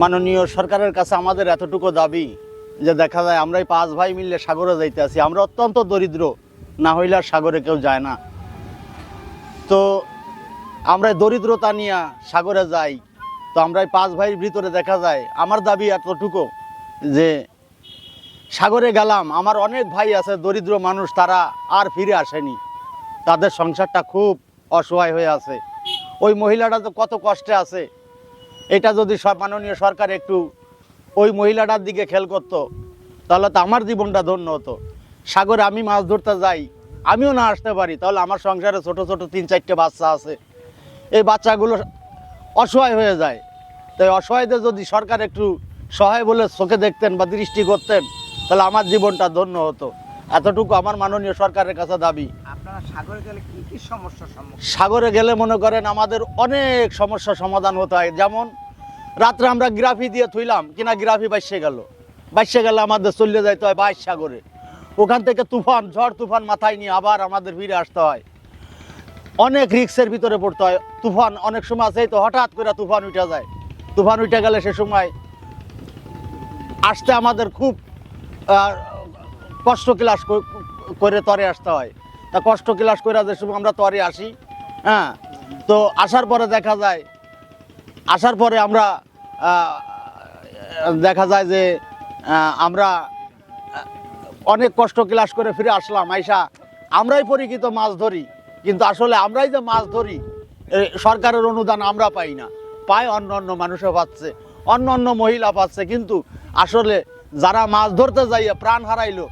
মাননীয় সরকারের কাছে আমাদের এতটুকু দাবি যে দেখা যায় আমরাই পাঁচ ভাই মিললে সাগরে যাইতে আছি আমরা অত্যন্ত দরিদ্র, না হইলে আর সাগরে কেউ যায় না। তো আমরা দরিদ্রতা নিয়ে সাগরে যাই, তো আমরা পাঁচ ভাইয়ের ভিতরে দেখা যায়, আমার দাবি এতটুকু যে সাগরে গেলাম, আমার অনেক ভাই আছে, দরিদ্র মানুষ, তারা আর ফিরে আসেনি। তাদের সংসারটা খুব অসহায় হয়ে আছে। ওই মহিলাটা তো কত কষ্টে আছে এটা যদি মাননীয় সরকার একটু ওই মহিলাটার দিকে খেল করতো, তাহলে তো আমার জীবনটা ধন্য হতো। সাগরে আমি মাছ ধরতে যাই, আমিও না আসতে পারি, তাহলে আমার সংসারে ছোট ছোট তিন চারটে বাচ্চা আছে। এই বাচ্চাগুলো অসহায় হয়ে যায়। তাই অসহায়দের যদি সরকার একটু সহায় বলে চোখে দেখতেন বা দৃষ্টি করতেন, তাহলে আমার জীবনটা ধন্য হতো। এতটুকু আমার মাননীয় সরকারের কাছে দাবি। সাগরে গেলে মনে করেন আমাদের অনেক সমস্যার সমাধান হতে হয়। যেমন, রাত্রে আমরা গ্রাফি দিয়ে থুইলাম, কিনা গ্রাফি বাইসে গেল। বাইসে গেলে আমাদের চলে যাইতে হয় বাইশ সাগরে। ওখান থেকে তুফান, ঝড় তুফান মাথায় নিয়ে আবার আমাদের ফিরে আসতে হয়। অনেক রিক্সের ভিতরে পড়তে হয়। তুফান অনেক সময় আছে তো হঠাৎ করে তুফান উঠে যায়। তুফান উঠে গেলে সে সময় আসতে আমাদের খুব কষ্ট ক্লাস করে তরে আসতে হয়। তা কষ্ট ক্লাস করে যে সময় আমরা তরে আসি হ্যাঁ? তো আসার পরে দেখা যায়, আসার পরে আমরা দেখা যায় যে আমরা অনেক কষ্ট ক্লাস করে ফিরে আসলাম, আইসা, আমরাই পরিচিত মাছ ধরি, কিন্তু আসলে আমরাই যে মাছ ধরি সরকারের অনুদান আমরা পাই না। পায় অন্য অন্য মানুষও পাচ্ছে, অন্য অন্য মহিলা পাচ্ছে, কিন্তু আসলে যারা মাছ ধরতে যাইয়া প্রাণ হারাইলো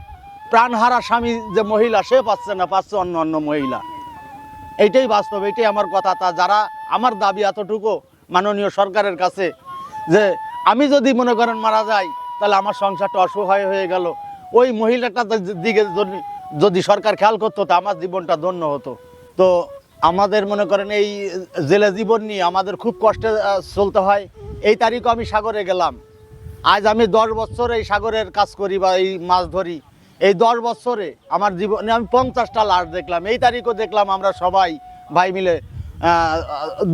প্রাণ হারা স্বামী যে মহিলা, সে পাচ্ছে না, পাচ্ছে অন্য অন্য মহিলা। এইটাই বাস্তব, এইটাই আমার কথা। তা যারা আমার দাবি এতটুকু মাননীয় সরকারের কাছে, যে আমি যদি মনে করেন মারা যাই, তাহলে আমার সংসারটা অসহায় হয়ে গেল। ওই মহিলাটার দিকে যদি সরকার খেয়াল করতো, তা আমার জীবনটা ধন্য হতো। তো আমাদের মনে করেন এই জেলে জীবন নিয়ে আমাদের খুব কষ্টে চলতে হয়। এই তারিখও আমি সাগরে গেলাম। আজ আমি দশ বছর এই সাগরের কাজ করি বা এই মাছ ধরি। এই দশ বছরে আমার জীবনে আমি পঞ্চাশটা লাশ দেখলাম। এই তারিখও দেখলাম আমরা সবাই ভাই মিলে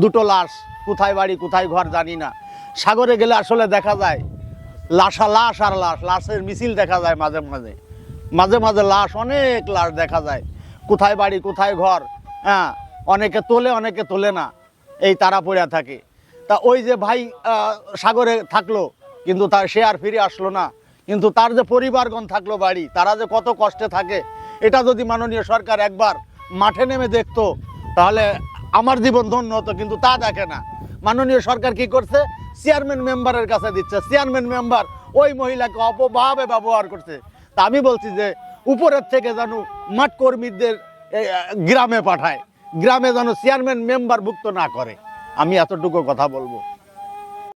দুটো লাশ, কোথায় বাড়ি, কোথায় ঘর জানি না। সাগরে গেলে আসলে দেখা যায়, লাশা লাশ আর লাশ, লাশের মিছিল দেখা যায় মাঝে মাঝে। মাঝে মাঝে লাশ, অনেক লাশ দেখা যায়। কোথায় বাড়ি, কোথায় ঘর হ্যাঁ অনেকে তোলে অনেকে তোলে না। এই তারা পড়ে থাকে। তা ওই যে ভাই সাগরে থাকল, কিন্তু তার সে আর ফিরে আসলো না। কিন্তু তার যে পরিবারগণ থাকল বাড়ি, তারা যে কত কষ্টে থাকে, এটা যদি মাননীয় সরকার একবার মাঠে নেমে দেখতো, তাহলে আমার জীবন ধন্য হতো, কিন্তু তা দেখে না। মাননীয় সরকার কি করছে? চেয়ারম্যান মেম্বারের কাছে দিচ্ছে। চেয়ারম্যান মেম্বার ওই মহিলাকে অপভাবে ব্যবহার করছে। তা আমি বলছি যে, উপরের থেকে যেন মাঠ কর্মীদের গ্রামে পাঠায়। গ্রামে যেন চেয়ারম্যান মেম্বার ভুক্ত না করে। আমি এতটুকু কথা বলব।